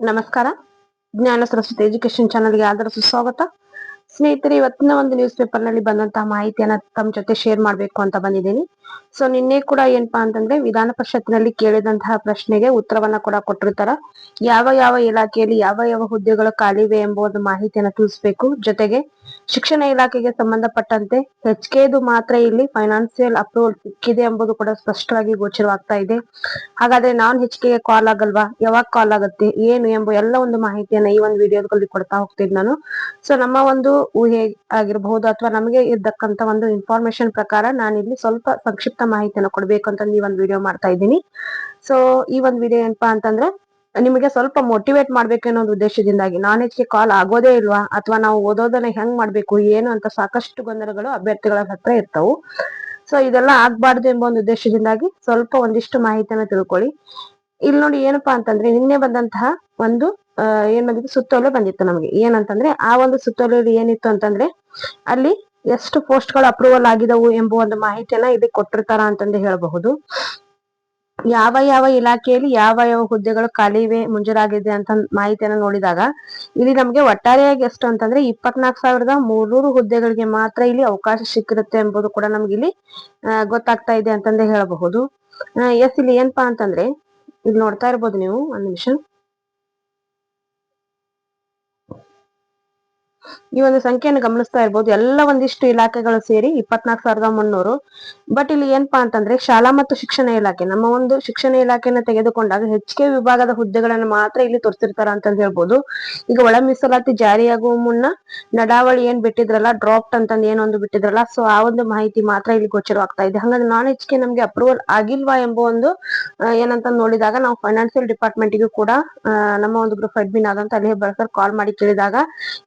ನಮಸ್ಕಾರ. ಜ್ಞಾನ ಸರಸ್ವತಿ ಎಜುಕೇಶನ್ ಚಾನಲ್ಗೆ ಆದರ ಸುಸ್ವಾಗತ ಸ್ನೇಹಿತರೆ, ಇವತ್ತಿನ ಒಂದು ನ್ಯೂಸ್ ಪೇಪರ್ನಲ್ಲಿ ಬಂದಂತಹ ಮಾಹಿತಿಯನ್ನ ತಮ್ಮ ಜೊತೆ ಶೇರ್ ಮಾಡ್ಬೇಕು ಅಂತ ಬಂದಿದ್ದೀನಿ. ಸೊ ನಿನ್ನೆ ಕೂಡ ಏನಪ್ಪಾ ಅಂತಂದ್ರೆ ವಿಧಾನ ಪರಿಷತ್ನಲ್ಲಿ ಕೇಳಿದಂತಹ ಪ್ರಶ್ನೆಗೆ ಉತ್ತರವನ್ನ ಕೂಡ ಕೊಟ್ಟಿರ್ತಾರ. ಯಾವ ಯಾವ ಇಲಾಖೆಯಲ್ಲಿ ಯಾವ ಯಾವ ಹುದ್ದೆಗಳು ಖಾಲಿವೆ ಎಂಬ ಒಂದು ಮಾಹಿತಿಯನ್ನ ತಿಳಿಸ್ಬೇಕು. ಜೊತೆಗೆ ಶಿಕ್ಷಣ ಇಲಾಖೆಗೆ ಸಂಬಂಧಪಟ್ಟಂತೆ ಹೆಚ್ಕೆದು ಮಾತ್ರ ಇಲ್ಲಿ ಫೈನಾನ್ಸಿಯಲ್ ಅಪ್ರೂವಲ್ ಸಿಕ್ಕಿದೆ ಎಂಬುದು ಕೂಡ ಸ್ಪಷ್ಟವಾಗಿ ಗೋಚರವಾಗ್ತಾ ಇದೆ. ಹಾಗಾದ್ರೆ ನಾನ್ ಹೆಚ್ ಕೆಗೆ ಕಾಲ್ ಆಗಲ್ವಾ? ಯಾವಾಗ ಕಾಲ್ ಆಗುತ್ತೆ? ಏನು ಎಂಬ ಎಲ್ಲ ಒಂದು ಮಾಹಿತಿಯನ್ನ ಈ ಒಂದು ವಿಡಿಯೋದಲ್ಲಿ ಕೊಡ್ತಾ ಹೋಗ್ತೀನಿ ನಾನು. ಸೊ ನಮ್ಮ ಒಂದು ಊಹೆ ಆಗಿರಬಹುದು ಅಥವಾ ನಮಗೆ ಇದ್ದಕ್ಕಂತ ಒಂದು ಇನ್ಫಾರ್ಮೇಶನ್ ಪ್ರಕಾರ ನಾನು ಇಲ್ಲಿ ಸ್ವಲ್ಪ ಸಂಕ್ಷಿಪ್ತ ಮಾಹಿತಿಯನ್ನು ಕೊಡ್ಬೇಕು ಅಂತ ಈ ಒಂದು ವಿಡಿಯೋ ಮಾಡ್ತಾ ಇದ್ದೀನಿ. ಸೊ ಈ ಒಂದು ವಿಡಿಯೋ ಏನಪ್ಪಾ ಅಂತಂದ್ರೆ, ನಿಮಗೆ ಸ್ವಲ್ಪ ಮೋಟಿವೇಟ್ ಮಾಡ್ಬೇಕು ಅನ್ನೋ ಒಂದು ಉದ್ದೇಶದಿಂದಾಗಿ ನಾನ್ಗೆ ಕಾಲ್ ಆಗೋದೇ ಇಲ್ವಾ? ಅಥವಾ ನಾವು ಓದೋದನ್ನ ಹೆಂಗ್ ಮಾಡ್ಬೇಕು? ಏನು ಅಂತ ಸಾಕಷ್ಟು ಗೊಂದಲಗಳು ಅಭ್ಯರ್ಥಿಗಳ ಹತ್ರ ಇರ್ತಾವು. ಸೊ ಇದೆಲ್ಲ ಆಗ್ಬಾರ್ದು ಎಂಬ ಒಂದು ಉದ್ದೇಶದಿಂದಾಗಿ ಸ್ವಲ್ಪ ಒಂದಿಷ್ಟು ಮಾಹಿತಿಯನ್ನ ತಿಳ್ಕೊಳ್ಳಿ. ಇಲ್ಲಿ ನೋಡಿ ಏನಪ್ಪಾ ಅಂತಂದ್ರೆ ನಿನ್ನೆ ಬಂದಂತಹ ಒಂದು ಏನ್ ಬಂದಿತ್ತು? ಸುತ್ತೋಲೆ ಬಂದಿತ್ತು ನಮಗೆ. ಏನಂತಂದ್ರೆ ಆ ಒಂದು ಸುತ್ತೋಲೆಯಲ್ಲಿ ಏನಿತ್ತು ಅಂತಂದ್ರೆ ಅಲ್ಲಿ ಎಷ್ಟು ಪೋಸ್ಟ್ಗಳು ಅಪ್ರೂವಲ್ ಆಗಿದವು ಎಂಬ ಒಂದು ಮಾಹಿತಿಯನ್ನ ಇಲ್ಲಿ ಕೊಟ್ಟಿರ್ತಾರ ಅಂತಂದು ಹೇಳಬಹುದು. ಯಾವ ಯಾವ ಇಲಾಖೆಯಲ್ಲಿ ಯಾವ ಯಾವ ಹುದ್ದೆಗಳು ಖಾಲಿ ಇವೆ, ಮುಂಜರಾಗಿದೆ ಅಂತ ಮಾಹಿತಿಯನ್ನ ನೋಡಿದಾಗ ಇಲ್ಲಿ ನಮಗೆ ಒಟ್ಟಾರೆಯಾಗಿ ಎಷ್ಟು ಅಂತಂದ್ರೆ ಇಪ್ಪತ್ನಾಲ್ಕು ಸಾವಿರದ ಮೂರ್ನೂರು ಹುದ್ದೆಗಳಿಗೆ ಮಾತ್ರ ಇಲ್ಲಿ ಅವಕಾಶ ಸಿಕ್ಕಿರುತ್ತೆ ಎಂಬುದು ಕೂಡ ನಮ್ಗೆ ಇಲ್ಲಿ ಗೊತ್ತಾಗ್ತಾ ಇದೆ ಅಂತಂದೇ ಹೇಳಬಹುದು. ಎಸ್, ಇಲ್ಲಿ ಏನಪ್ಪಾ ಅಂತಂದ್ರೆ ಇಲ್ಲಿ ನೋಡ್ತಾ ಇರ್ಬೋದು ನೀವು ಒಂದ್ ನಿಮಿಷ. ಈ ಒಂದು ಸಂಖ್ಯೆಯನ್ನು ಗಮನಿಸ್ತಾ ಇರ್ಬೋದು. ಎಲ್ಲ ಒಂದಿಷ್ಟು ಇಲಾಖೆಗಳು ಸೇರಿ ಇಪ್ಪತ್ನಾಲ್ಕು ಸಾವಿರದ ಮುನ್ನೂರು. ಬಟ್ ಇಲ್ಲಿ ಏನಪ್ಪಾ ಅಂತಂದ್ರೆ ಶಾಲಾ ಮತ್ತು ಶಿಕ್ಷಣ ಇಲಾಖೆ, ನಮ್ಮ ಒಂದು ಶಿಕ್ಷಣ ಇಲಾಖೆಯನ್ನು ತೆಗೆದುಕೊಂಡಾಗ ಹೆಚ್ಚಿಗೆ ವಿಭಾಗದ ಹುದ್ದೆಗಳನ್ನು ಮಾತ್ರ ಇಲ್ಲಿ ತೋರಿಸಿರ್ತಾರ ಅಂತ ಹೇಳ್ಬೋದು. ಈಗ ಒಳ ಮೀಸಲಾತಿ ಜಾರಿಯಾಗುವ ಮುನ್ನ ನಡಾವಳಿ ಏನ್ ಬಿಟ್ಟಿದ್ರಲ್ಲ ಡ್ರಾಪ್ಟ್ ಅಂತಂದ್ ಏನೊಂದು ಬಿಟ್ಟಿದ್ರಲ್ಲ, ಸೊ ಆ ಒಂದು ಮಾಹಿತಿ ಮಾತ್ರ ಇಲ್ಲಿ ಗೋಚರವಾಗ್ತಾ ಇದೆ. ಹಾಗಾದ್ರೆ ನಾನ್ ಹೆಚ್ಚಿಗೆ ನಮ್ಗೆ ಅಪ್ರೂವಲ್ ಆಗಿಲ್ವಾ ಎಂಬ ಒಂದು ಏನಂತ ನೋಡಿದಾಗ ನಾವು ಫೈನಾನ್ಸಿಯಲ್ ಡಿಪಾರ್ಟ್ಮೆಂಟ್ಗೂ ಕೂಡ ನಮ್ಮ ಒಂದು ಗ್ರೂಪ್ ಅಡ್ಮಿನ್ ಆದಂತ ಅಲ್ಲಿ ಬಳಸರ್ ಕಾಲ್ ಮಾಡಿ ಕೇಳಿದಾಗ,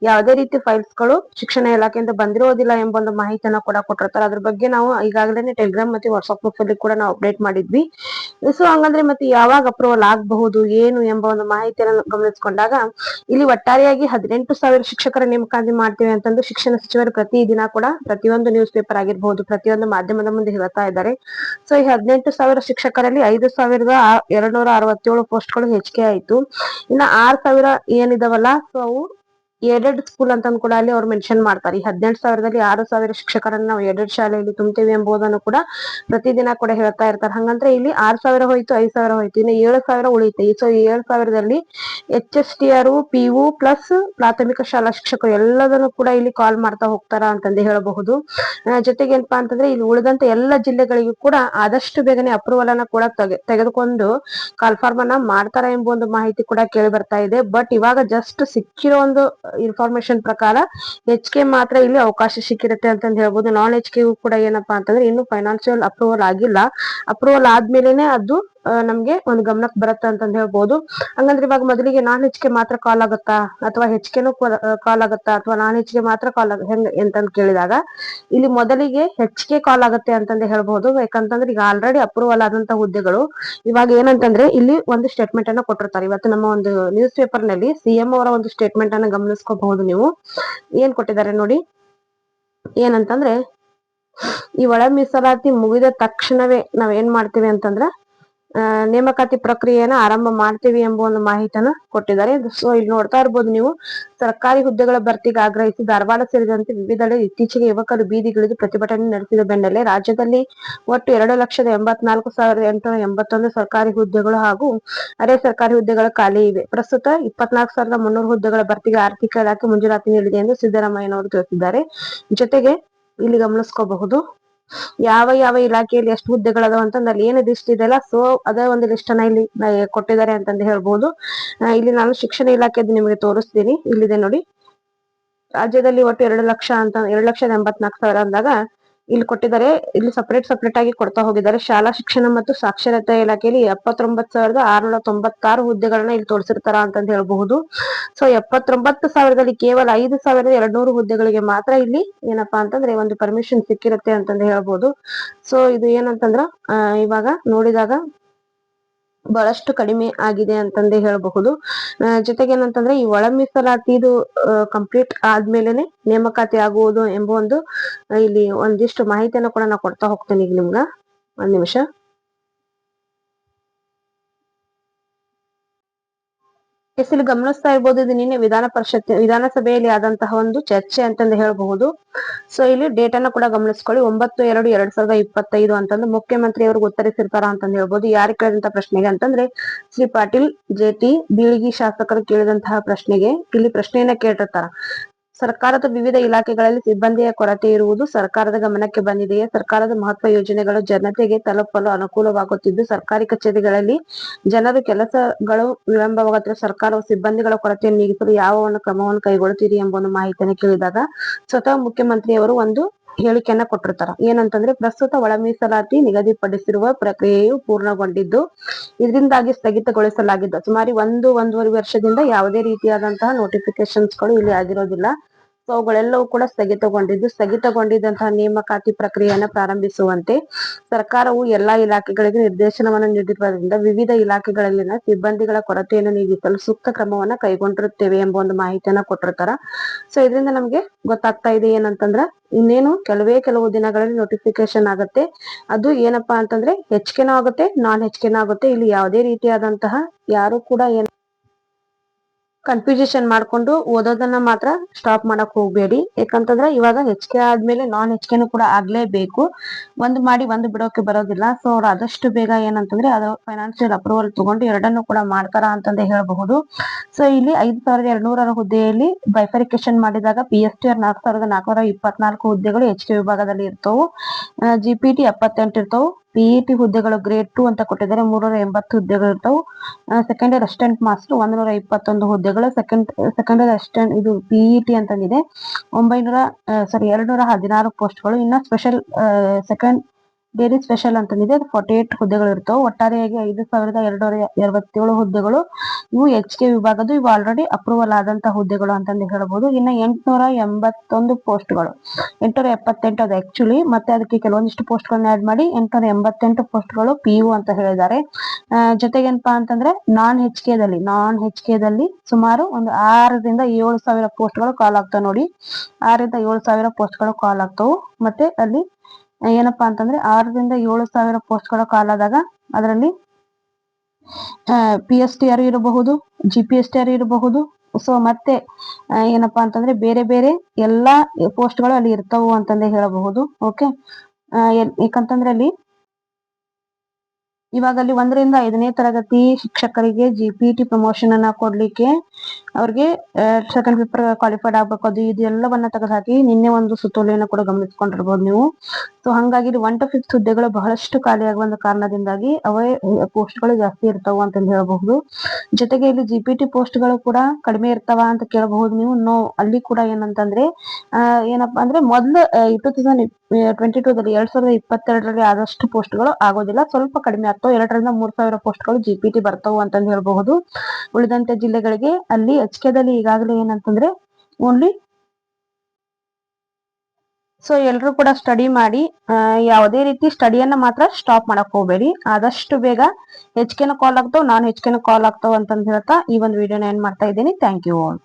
ಯಾವುದೇ ರೀತಿ ಫೈಲ್ಸ್ಗಳು ಶಿಕ್ಷಣ ಇಲಾಖೆಯಿಂದ ಬಂದಿರೋದಿಲ್ಲ ಎಂಬ ಒಂದು ಮಾಹಿತಿಯನ್ನ ಕೂಡ ಕೊಟ್ಟಿರ್ತಾರೆ. ಅದ್ರ ಬಗ್ಗೆ ನಾವು ಈಗಾಗಲೇ ಟೆಲಿಗ್ರಾಮ್ ಮತ್ತೆ ವಾಟ್ಸ್ಆಪ್ ಗ್ರೂಪ್ ಅಲ್ಲಿ ಕೂಡ ನಾವು ಅಪ್ಡೇಟ್ ಮಾಡಿದ್ವಿ. ಸೊ ಹಂಗಂದ್ರೆ ಮತ್ತೆ ಯಾವಾಗ ಅಪ್ರೂವಲ್ ಆಗಬಹುದು, ಏನು ಎಂಬ ಒಂದು ಮಾಹಿತಿಯನ್ನ ಗಮನಿಸಿಕೊಂಡಾಗ ಇಲ್ಲಿ ಒಟ್ಟಾರೆಯಾಗಿ ಹದಿನೆಂಟು ಸಾವಿರ ಶಿಕ್ಷಕರ ನೇಮಕಾತಿ ಮಾಡ್ತೇವೆ ಅಂತಂದು ಶಿಕ್ಷಣ ಸಚಿವರು ಪ್ರತಿ ದಿನ ಕೂಡ ಪ್ರತಿಯೊಂದು ನ್ಯೂಸ್ ಪೇಪರ್ ಆಗಿರ್ಬಹುದು, ಪ್ರತಿಯೊಂದು ಮಾಧ್ಯಮದ ಮುಂದೆ ಹೇಳ್ತಾ ಇದ್ದಾರೆ. ಸೊ ಈ ಹದಿನೆಂಟು ಸಾವಿರ ಶಿಕ್ಷಕರಲ್ಲಿ ಐದು ಸಾವಿರದ ಎರಡ್ ನೂರ ಅರವತ್ತೇಳು ಪೋಸ್ಟ್ಗಳು ಹೆಚ್ಚಿಗೆ ಆಯ್ತು. ಇನ್ನ ಆರ್ ಸಾವಿರ ಏನಿದಾವಲ್ಲ ಸೊ ಅವು ಏಡೆಡ್ ಸ್ಕೂಲ್ ಅಂತ ಕೂಡ ಅಲ್ಲಿ ಅವ್ರು ಮೆನ್ಷನ್ ಮಾಡ್ತಾರೆ. ಈ ಹದಿನೆಂಟು ಸಾವಿರದಲ್ಲಿ ಆರು ಸಾವಿರ ಶಿಕ್ಷಕರನ್ನ ನಾವು ಏಡೆಡ್ ಶಾಲೆಯಲ್ಲಿ ತುಂಬ್ತೇವೆ ಎಂಬುದನ್ನು ಕೂಡ ಪ್ರತಿದಿನ ಕೂಡ ಹೇಳ್ತಾ ಇರ್ತಾರೆ. ಹಂಗಂದ್ರೆ ಇಲ್ಲಿ ಆರ್ ಸಾವಿರ ಹೋಯ್ತು, ಐದ್ ಸಾವಿರ ಹೋಯ್ತು, ಇನ್ನು ಏಳು ಸಾವಿರ ಉಳಿಯುತ್ತೆ. ಸೊ ಏಳು ಸಾವಿರದಲ್ಲಿ H S T R P U plus ಪ್ರಾಥಮಿಕ ಶಾಲಾ ಶಿಕ್ಷಕರು ಎಲ್ಲದನ್ನು ಕೂಡ ಇಲ್ಲಿ ಕಾಲ್ ಮಾಡ್ತಾ ಹೋಗ್ತಾರ ಅಂತಂದು ಹೇಳಬಹುದು. ಜೊತೆಗೆ ಏನಪ್ಪಾ ಅಂತಂದ್ರೆ ಇಲ್ಲಿ ಉಳಿದಂತ ಎಲ್ಲ ಜಿಲ್ಲೆಗಳಿಗೂ ಕೂಡ ಆದಷ್ಟು ಬೇಗನೆ ಅಪ್ರೂವಲ್ ಅನ್ನ ಕೂಡ ತೆಗೆದುಕೊಂಡು ಕಾಲ್ಫಾರ್ಮ್ ಅನ್ನ ಮಾಡ್ತಾರ ಎಂಬ ಒಂದು ಮಾಹಿತಿ ಕೂಡ ಕೇಳಿ ಬರ್ತಾ ಇದೆ. ಬಟ್ ಇವಾಗ ಜಸ್ಟ್ ಸಿಕ್ಕಿರೋ ಒಂದು ಇನ್ಫಾರ್ಮೇಶನ್ ಪ್ರಕಾರ ಎಚ್ ಕೆ ಮಾತ್ರ ಇಲ್ಲಿ ಅವಕಾಶ ಸಿಕ್ಕಿರುತ್ತೆ ಅಂತ ಹೇಳ್ಬೋದು. ನಾನ್ ಎಚ್ ಕೆ ಕೂಡ ಏನಪ್ಪಾ ಅಂತಂದ್ರೆ ಇನ್ನು ಫೈನಾನ್ಸಿಯಲ್ ಅಪ್ರೂವಲ್ ಆಗಿಲ್ಲ. ಅಪ್ರೂವಲ್ ಆದ್ಮೇಲೆನೆ ಅದು ನಮ್ಗೆ ಒಂದು ಗಮನಕ್ಕೆ ಬರುತ್ತೆ ಅಂತ ಹೇಳ್ಬೋದು. ಹಂಗಂದ್ರೆ ಇವಾಗ ಮೊದಲಿಗೆ ನಾನ್ ಹೆಚ್ಚಿಗೆ ಮಾತ್ರ ಕಾಲ್ ಆಗುತ್ತಾ? ಅಥವಾ ಹೆಚ್ಚಿಗೆನೂ ಕಾಲ್ ಆಗುತ್ತಾ? ಅಥವಾ ನಾನ್ ಹೆಚ್ಚಿಗೆ ಮಾತ್ರ ಕಾಲ್ ಆಗ, ಹೆಂಗ್ ಅಂತ ಕೇಳಿದಾಗ, ಇಲ್ಲಿ ಮೊದಲಿಗೆ ಹೆಚ್ಚಿಗೆ ಕಾಲ್ ಆಗುತ್ತೆ ಅಂತಂದು ಹೇಳ್ಬಹುದು ಯಾಕಂತಂದ್ರೆ ಈಗ ಆಲ್ರೆಡಿ ಅಪ್ರೂವಲ್ ಆದಂತ ಹುದ್ದೆಗಳು ಇವಾಗ ಏನಂತಂದ್ರೆ ಇಲ್ಲಿ ಒಂದು ಸ್ಟೇಟ್ಮೆಂಟ್ ಅನ್ನ ಕೊಟ್ಟಿರ್ತಾರೆ. ಇವತ್ತು ನಮ್ಮ ಒಂದು ನ್ಯೂಸ್ ಪೇಪರ್ನಲ್ಲಿ ಸಿಎಂ ಅವರ ಒಂದು ಸ್ಟೇಟ್ಮೆಂಟ್ ಅನ್ನ ಗಮನಿಸ್ಕೋಬಹುದು ನೀವು. ಏನ್ ಕೊಟ್ಟಿದ್ದಾರೆ ನೋಡಿ? ಏನಂತಂದ್ರೆ, ಈ ಒಳ ಮೀಸಲಾತಿ ಮುಗಿದ ತಕ್ಷಣವೇ ನಾವ್ ಏನ್ ಮಾಡ್ತೀವಿ ಅಂತಂದ್ರ ನೇಮಕಾತಿ ಪ್ರಕ್ರಿಯೆಯನ್ನ ಆರಂಭ ಮಾಡ್ತೀವಿ ಎಂಬ ಒಂದು ಮಾಹಿತಿಯನ್ನ ಕೊಟ್ಟಿದ್ದಾರೆ. ಸೊ ಇಲ್ಲಿ ನೋಡ್ತಾ ಇರ್ಬೋದು ನೀವು, ಸರ್ಕಾರಿ ಹುದ್ದೆಗಳ ಭರ್ತಿಗೆ ಆಗ್ರಹಿಸಿ ಧಾರವಾಡ ಸೇರಿದಂತೆ ವಿವಿಧೆಡೆ ಇತ್ತೀಚೆಗೆ ಯುವಕರು ಬೀದಿಗಿಳಿದು ಪ್ರತಿಭಟನೆ ನಡೆಸಿದ ಬೆನ್ನಲ್ಲೇ ರಾಜ್ಯದಲ್ಲಿ ಒಟ್ಟು ಎರಡು ಲಕ್ಷದ ಎಂಬತ್ನಾಲ್ಕು ಸಾವಿರದ ಎಂಟುನೂರ ಎಂಬತ್ತೊಂದು ಸರ್ಕಾರಿ ಹುದ್ದೆಗಳು ಹಾಗೂ ಅರೆ ಸರ್ಕಾರಿ ಹುದ್ದೆಗಳ ಖಾಲಿ ಇವೆ. ಪ್ರಸ್ತುತ ಇಪ್ಪತ್ನಾಲ್ಕು ಸಾವಿರದ ಮುನ್ನೂರು ಹುದ್ದೆಗಳ ಭರ್ತಿಗೆ ಆರ್ಥಿಕ ಇಲಾಖೆ ಮಂಜೂರಾತಿ ನೀಡಿದೆ ಎಂದು ಸಿದ್ದರಾಮಯ್ಯನವರು ತಿಳಿಸಿದ್ದಾರೆ. ಜೊತೆಗೆ ಇಲ್ಲಿ ಗಮನಿಸ್ಕೋಬಹುದು ಯಾವ ಯಾವ ಇಲಾಖೆಯಲ್ಲಿ ಎಷ್ಟು ಹುದ್ದೆಗಳದಾವ ಅಂತಂದ ಅಲ್ಲಿ ಏನು ಲಿಸ್ಟ್ ಇದೆಯಲ್ಲ ಸೊ ಅದೇ ಒಂದು ಲಿಸ್ಟ್ ಅನ್ನ ಇಲ್ಲಿ ಕೊಟ್ಟಿದ್ದಾರೆ ಅಂತಂದು ಹೇಳ್ಬಹುದು ಇಲ್ಲಿ ನಾನು ಶಿಕ್ಷಣ ಇಲಾಖೆದು ನಿಮಗೆ ತೋರಿಸ್ತೀನಿ, ಇಲ್ಲಿದೆ ನೋಡಿ. ರಾಜ್ಯದಲ್ಲಿ ಒಟ್ಟು ಎರಡು ಲಕ್ಷ ಅಂತ, ಎರಡು ಲಕ್ಷದ ಎಂಬತ್ನಾಲ್ಕು ಸಾವಿರ ಅಂದಾಗ ಇಲ್ಲಿ ಕೊಟ್ಟಿದ್ದಾರೆ. ಇಲ್ಲಿ ಸಪರೇಟ್ ಸಪರೇಟ್ ಆಗಿ ಕೊಡ್ತಾ ಹೋಗಿದ್ದಾರೆ. ಶಾಲಾ ಶಿಕ್ಷಣ ಮತ್ತು ಸಾಕ್ಷರತಾ ಇಲಾಖೆಯಲ್ಲಿ ಎಪ್ಪತ್ತೊಂಬತ್ ಸಾವಿರದ ಆರ್ನೂರ ತೊಂಬತ್ತಾರು ಹುದ್ದೆಗಳನ್ನ ಇಲ್ಲಿ ತೋರಿಸಿರ್ತಾರ ಅಂತ ಹೇಳಬಹುದು. ಸೊ ಎಪ್ಪತ್ತೊಂಬತ್ತು ಸಾವಿರದಲ್ಲಿ ಕೇವಲ ಐದು ಸಾವಿರದ ಎರಡ್ ನೂರು ಹುದ್ದೆಗಳಿಗೆ ಮಾತ್ರ ಇಲ್ಲಿ ಏನಪ್ಪಾ ಅಂತಂದ್ರೆ ಒಂದು ಪರ್ಮಿಷನ್ ಸಿಕ್ಕಿರುತ್ತೆ ಅಂತಂದು ಹೇಳ್ಬೋದು ಸೊ ಇದು ಏನಂತಂದ್ರ ಇವಾಗ ನೋಡಿದಾಗ ಬಹಳಷ್ಟು ಕಡಿಮೆ ಆಗಿದೆ ಅಂತಂದೇ ಹೇಳಬಹುದು. ಜೊತೆಗೆ ಏನಂತಂದ್ರೆ ಈ ಒಳ ಮೀಸಲಾತಿದು ಕಂಪ್ಲೀಟ್ ಆದ್ಮೇಲೆನೆ ನೇಮಕಾತಿ ಆಗುವುದು ಎಂಬ ಒಂದು ಇಲ್ಲಿ ಒಂದಿಷ್ಟು ಮಾಹಿತಿಯನ್ನು ಕೂಡ ನಾ ಕೊಡ್ತಾ ಹೋಗ್ತೇನೆ ಈಗ ನಿಮ್ಗ. ಒಂದ್ ನಿಮಿಷ. ಇಲ್ಲಿ ಗಮನಿಸ್ತಾ ಇರ್ಬೋದು, ಇದು ನಿನ್ನೆ ವಿಧಾನ ಪರಿಷತ್, ವಿಧಾನಸಭೆಯಲ್ಲಿ ಆದಂತಹ ಒಂದು ಚರ್ಚೆ ಅಂತಂದು ಹೇಳಬಹುದು. ಸೊ ಇಲ್ಲಿ ಡೇಟ್ ಕೂಡ ಗಮನಿಸ್ಕೊಳ್ಳಿ. ಒಂಬತ್ತು ಎರಡು ಎರಡ್ ಸಾವಿರದ ಇಪ್ಪತ್ತೈದು ಅಂತಂದು ಮುಖ್ಯಮಂತ್ರಿ ಅವ್ರಿಗೆ ಉತ್ತರಿಸಿರ್ತಾರ ಅಂತಂದು ಹೇಳ್ಬೋದು. ಯಾರು ಕೇಳಿದಂತ ಪ್ರಶ್ನೆಗೆ ಅಂತಂದ್ರೆ, ಶ್ರೀ ಪಾಟೀಲ್ ಜೆಟಿ ಬೀಳಿಗಿ ಶಾಸಕರು ಕೇಳಿದಂತಹ ಪ್ರಶ್ನೆಗೆ ಇಲ್ಲಿ ಪ್ರಶ್ನೆಯನ್ನ ಕೇಳಿರ್ತಾರ ಸರ್ಕಾರದ ವಿವಿಧ ಇಲಾಖೆಗಳಲ್ಲಿ ಸಿಬ್ಬಂದಿಯ ಕೊರತೆ ಇರುವುದು ಸರ್ಕಾರದ ಗಮನಕ್ಕೆ ಬಂದಿದೆಯೇ? ಸರ್ಕಾರದ ಮಹತ್ವ ಯೋಜನೆಗಳು ಜನತೆಗೆ ತಲುಪಲು ಅನುಕೂಲವಾಗುತ್ತಿದ್ದು ಸರ್ಕಾರಿ ಕಚೇರಿಗಳಲ್ಲಿ ಜನರು ಕೆಲಸಗಳು ವಿಳಂಬವಾಗುತ್ತಿರುವ ಸರ್ಕಾರವು ಸಿಬ್ಬಂದಿಗಳ ಕೊರತೆಯನ್ನು ನೀಗಿಸಲು ಯಾವ ಒಂದು ಕ್ರಮವನ್ನು ಕೈಗೊಳ್ಳುತ್ತೀರಿ ಎಂಬ ಒಂದು ಮಾಹಿತಿಯನ್ನು ಕೇಳಿದಾಗ ಸ್ವತಃ ಮುಖ್ಯಮಂತ್ರಿಯವರು ಒಂದು ಹೇಳಿಕೆಯನ್ನ ಕೊಟ್ಟಿರ್ತಾರ. ಏನಂತಂದ್ರೆ, ಪ್ರಸ್ತುತ ಒಳ ಮೀಸಲಾತಿ ನಿಗದಿಪಡಿಸಿರುವ ಪ್ರಕ್ರಿಯೆಯು ಪೂರ್ಣಗೊಂಡಿದ್ದು ಇದರಿಂದಾಗಿ ಸ್ಥಗಿತಗೊಳಿಸಲಾಗಿದ್ದು, ಸುಮಾರು ಒಂದು, ಒಂದೂವರೆ ವರ್ಷದಿಂದ ಯಾವುದೇ ರೀತಿಯಾದಂತಹ ನೋಟಿಫಿಕೇಶನ್ಸ್ಗಳು ಇಲ್ಲಿ ಆಗಿರೋದಿಲ್ಲ. ಸೊ ಅವುಗಳೆಲ್ಲವೂ ಕೂಡ ಸ್ಥಗಿತಗೊಂಡಿದ್ದು, ಸ್ಥಗಿತಗೊಂಡಿದ್ದಂತಹ ನೇಮಕಾತಿ ಪ್ರಕ್ರಿಯೆಯನ್ನು ಪ್ರಾರಂಭಿಸುವಂತೆ ಸರ್ಕಾರವು ಎಲ್ಲಾ ಇಲಾಖೆಗಳಿಗೆ ನಿರ್ದೇಶನವನ್ನು ನೀಡಿರುವುದರಿಂದ ವಿವಿಧ ಇಲಾಖೆಗಳಲ್ಲಿನ ಸಿಬ್ಬಂದಿಗಳ ಕೊರತೆಯನ್ನು ನೀಗಿಸಲು ಸೂಕ್ತ ಕ್ರಮವನ್ನ ಕೈಗೊಂಡಿರುತ್ತೇವೆ ಎಂಬ ಒಂದು ಮಾಹಿತಿಯನ್ನ ಕೊಟ್ಟಿರ್ತಾರ. ಸೊ ಇದರಿಂದ ನಮ್ಗೆ ಗೊತ್ತಾಗ್ತಾ ಇದೆ ಏನಂತಂದ್ರ, ಇನ್ನೇನು ಕೆಲವೇ ಕೆಲವು ದಿನಗಳಲ್ಲಿ ನೋಟಿಫಿಕೇಶನ್ ಆಗುತ್ತೆ. ಅದು ಏನಪ್ಪಾ ಅಂತಂದ್ರೆ, ಹೆಚ್ಚಿಗೆನೂ ಆಗುತ್ತೆ ನಾನ್ ಹೆಚ್ಚಿಗೆನೂ ಆಗುತ್ತೆ. ಇಲ್ಲಿ ಯಾವುದೇ ರೀತಿಯಾದಂತಹ ಯಾರು ಕೂಡ ಏನ್ ಕನ್ಫ್ಯೂಷನ್ ಮಾಡ್ಕೊಂಡು ಓದೋದನ್ನ ಮಾತ್ರ ಸ್ಟಾಪ್ ಮಾಡಕ್ ಹೋಗ್ಬೇಡಿ. ಯಾಕಂತಂದ್ರೆ ಇವಾಗ ಹೆಚ್ಚಿಗೆ ಆದ್ಮೇಲೆ ನಾನ್ ಹೆಚ್ಚಿಗೆನೂ ಕೂಡ ಆಗ್ಲೇಬೇಕು. ಒಂದು ಮಾಡಿ ಒಂದು ಬಿಡೋಕೆ ಬರೋದಿಲ್ಲ. ಸೊ ಅವ್ರು ಆದಷ್ಟು ಬೇಗ ಏನಂತಂದ್ರೆ ಅದು ಫೈನಾನ್ಷಿಯಲ್ ಅಪ್ರೂವಲ್ ತಗೊಂಡು ಎರಡನ್ನೂ ಕೂಡ ಮಾಡ್ತಾರ ಅಂತಂದೇ ಹೇಳಬಹುದು. ಸೊ ಇಲ್ಲಿ ಐದು ಸಾವಿರದ ಎರಡ್ನೂರರ ಹುದ್ದೆಯಲ್ಲಿ ಬೈಫರಿಕೇಶನ್ ಮಾಡಿದಾಗ ಪಿ ಎಸ್ ಟಿ ಆರ್ ನಾಲ್ಕು ಸಾವಿರದ ನಾಲ್ಕುನೂರ ಇಪ್ಪತ್ನಾಲ್ಕು ಹುದ್ದೆಗಳು ಎಚ್ ಕೆ ವಿಭಾಗದಲ್ಲಿ ಇರ್ತವು. ಜಿ ಪಿ ಟಿ ಎಪ್ಪತ್ತೆಂಟು ಇರ್ತವು. ಪಿಇಟಿ ಹುದ್ದೆಗಳು ಗ್ರೇಡ್ ಟು ಅಂತ ಕೊಟ್ಟಿದ್ದಾರೆ. ಮೂರೂರ ಎಂಬತ್ತು ಹುದ್ದೆಗಳು ಇರ್ತವು. ಸೆಕೆಂಡ್ ಇಯರ್ ಅಸಿಸ್ಟೆಂಟ್ ಮಾಸ್ಟರ್ ಒಂದೂರ ಇಪ್ಪತ್ತೊಂದು ಹುದ್ದೆಗಳು. ಸೆಕೆಂಡ್ ಸೆಕೆಂಡ್ ಇಯರ್ ಅಸಿಸ್ಟೆಂಟ್ ಇದು ಪಿಇಟಿ ಅಂತಂದಿದೆ. ಒಂಬೈನೂರ ಸಾರಿ ಎರಡ್ನೂರ ಹದಿನಾರು ಪೋಸ್ಟ್ಗಳು ಇನ್ನ ಸ್ಪೆಷಲ್ ಸೆಕೆಂಡ್ ಡೇರಿ ಸ್ಪೆಷಲ್ ಅಂತಂದಿದೆ. ಫಾರ್ಟಿ ಏಟ್ ಹುದ್ದೆಗಳು ಇರ್ತವೆ. ಒಟ್ಟಾರೆಯಾಗಿ ಐದು ಸಾವಿರದ ಎರಡ್ನೂರ ಎರವತ್ತೇಳು ಹುದ್ದೆಗಳು. ಇವು ಎಚ್ ಕೆ ವಿಭಾಗದ್ದು. ಇವು ಆಲ್ರೆಡಿ ಅಪ್ರೂವಲ್ ಆದಂತಹ ಹುದ್ದೆಗಳು ಅಂತಂದು ಹೇಳಬಹುದು. ಇನ್ನು ಎಂಟುನೂರ ಎಂಬತ್ತೊಂದು ಪೋಸ್ಟ್ಗಳು. ಎಂಟುನೂರ ಎಪ್ಪತ್ತೆಂಟು ಅದು ಆಕ್ಚುಲಿ ಮತ್ತೆ ಅದಕ್ಕೆ ಕೆಲವೊಂದಿಷ್ಟು ಪೋಸ್ಟ್ಗಳನ್ನ ಆಡ್ ಮಾಡಿ ಎಂಟುನೂರ ಎಂಬತ್ತೆಂಟು ಪೋಸ್ಟ್ಗಳು ಪಿ ಯು ಅಂತ ಹೇಳಿದ್ದಾರೆ. ಜೊತೆಗೇನಪ್ಪಾ ಅಂತಂದ್ರೆ ನಾನ್ ಹೆಚ್ ದಲ್ಲಿ ನಾನ್ ಹೆಚ್ ದಲ್ಲಿ ಸುಮಾರು ಒಂದು ಆರರಿಂದ ಏಳು ಸಾವಿರ ಪೋಸ್ಟ್ಗಳು ಕಾಲ್ ಆಗ್ತಾವೆ ನೋಡಿ. ಆರರಿಂದ ಏಳು ಸಾವಿರ ಪೋಸ್ಟ್ಗಳು ಕಾಲ್ ಆಗ್ತಾವು. ಮತ್ತೆ ಅಲ್ಲಿ ಏನಪ್ಪಾ ಅಂತಂದ್ರೆ ಆರರಿಂದ ಏಳು ಸಾವಿರ ಪೋಸ್ಟ್ಗಳ ಆದಾಗ ಅದರಲ್ಲಿ ಪಿ ಎಸ್ ಟಿ ಆರ್ ಇರಬಹುದು G P S T R ಇರಬಹುದು. ಸೊ ಮತ್ತೆ ಏನಪ್ಪಾ ಅಂತಂದ್ರೆ ಬೇರೆ ಬೇರೆ ಎಲ್ಲಾ ಪೋಸ್ಟ್ಗಳು ಅಲ್ಲಿ ಇರ್ತಾವು ಅಂತಂದೇ ಹೇಳಬಹುದು. ಓಕೆ ಯಾಕಂತಂದ್ರೆ ಅಲ್ಲಿ ಇವಾಗ ಅಲ್ಲಿ ಒಂದರಿಂದ ಐದನೇ ತರಗತಿ ಶಿಕ್ಷಕರಿಗೆ ಜಿ ಪಿ ಟಿ ಪ್ರಮೋಷನ್ ಅನ್ನ ಕೊಡ್ಲಿಕ್ಕೆ ಅವ್ರಿಗೆ ಸೆಕೆಂಡ್ ಪೇಪರ್ ಕ್ವಾಲಿಫೈಡ್ ಆಗ್ಬೇಕು. ಅದು ಇದೆಲ್ಲವನ್ನ ತೆಗೆದುಹಾಕಿ ನಿನ್ನೆ ಒಂದು ಸುತ್ತೋಲೆಯನ್ನು ಕೂಡ ಗಮನಿಸ್ಕೊಂಡಿರ್ಬೋದು ನೀವು. ಸೊ ಹಂಗಾಗಿ ಒನ್ ಟು ಫಿಫ್ತ್ ಹುದ್ದೆಗಳು ಬಹಳಷ್ಟು ಖಾಲಿ ಒಂದು ಕಾರಣದಿಂದಾಗಿ ಅವೇ ಪೋಸ್ಟ್ಗಳು ಜಾಸ್ತಿ ಇರ್ತಾವ ಅಂತ ಹೇಳಬಹುದು. ಜೊತೆಗೆ ಇಲ್ಲಿ ಜಿ ಪಿ ಟಿ ಪೋಸ್ಟ್ಗಳು ಕೂಡ ಕಡಿಮೆ ಇರ್ತಾವ ಅಂತ ಕೇಳಬಹುದು ನೀವು. ನೋ ಅಲ್ಲಿ ಕೂಡ ಏನಂತಂದ್ರೆ ಏನಪ್ಪಾ ಅಂದ್ರೆ ಮೊದ್ಲು ಇಪ್ಪತ್ತು ತೌಸಂಡ್ ಟ್ವೆಂಟಿ ಟೂ ದಲ್ಲಿ ಎರಡ್ ಸಾವಿರದ ಇಪ್ಪತ್ತೆರಡರಲ್ಲಿ ಆದಷ್ಟು ಪೋಸ್ಟ್ಗಳು ಆಗೋದಿಲ್ಲ. ಸ್ವಲ್ಪ ಕಡಿಮೆ ಆಗ್ತಾವ ಎರಡರಿಂದ ಮೂರ್ ಸಾವಿರ ಪೋಸ್ಟ್ಗಳು ಜಿ ಪಿ ಟಿ ಬರ್ತಾವು ಅಂತಂದು ಹೇಳಬಹುದು. ಉಳಿದಂತೆ ಜಿಲ್ಲೆಗಳಿಗೆ ಅಲ್ಲಿ ಎಚ್ ದಲ್ಲಿ ಈಗಾಗಲೇ ಏನಂತಂದ್ರೆ ಓನ್ಲಿ ಸೊ ಎಲ್ರು ಕೂಡ ಸ್ಟಡಿ ಮಾಡಿ ಯಾವುದೇ ರೀತಿ ಸ್ಟಡಿಯನ್ನ ಮಾತ್ರ ಸ್ಟಾಪ್ ಮಾಡಕ್ ಹೋಗ್ಬೇಡಿ. ಆದಷ್ಟು ಬೇಗ ಹೆಚ್ಕೆನ ಕಾಲ್ ಆಗ್ತಾವ್ ನಾನ್ ಹೆಚ್ಕೆನ ಕಾಲ್ ಆಗ್ತಾವ್ ಅಂತಂದ್ ಹೇಳ್ತಾ ಈ ಒಂದು ವಿಡಿಯೋನ ಏನ್ ಮಾಡ್ತಾ ಇದ್ದೀನಿ. Thank you all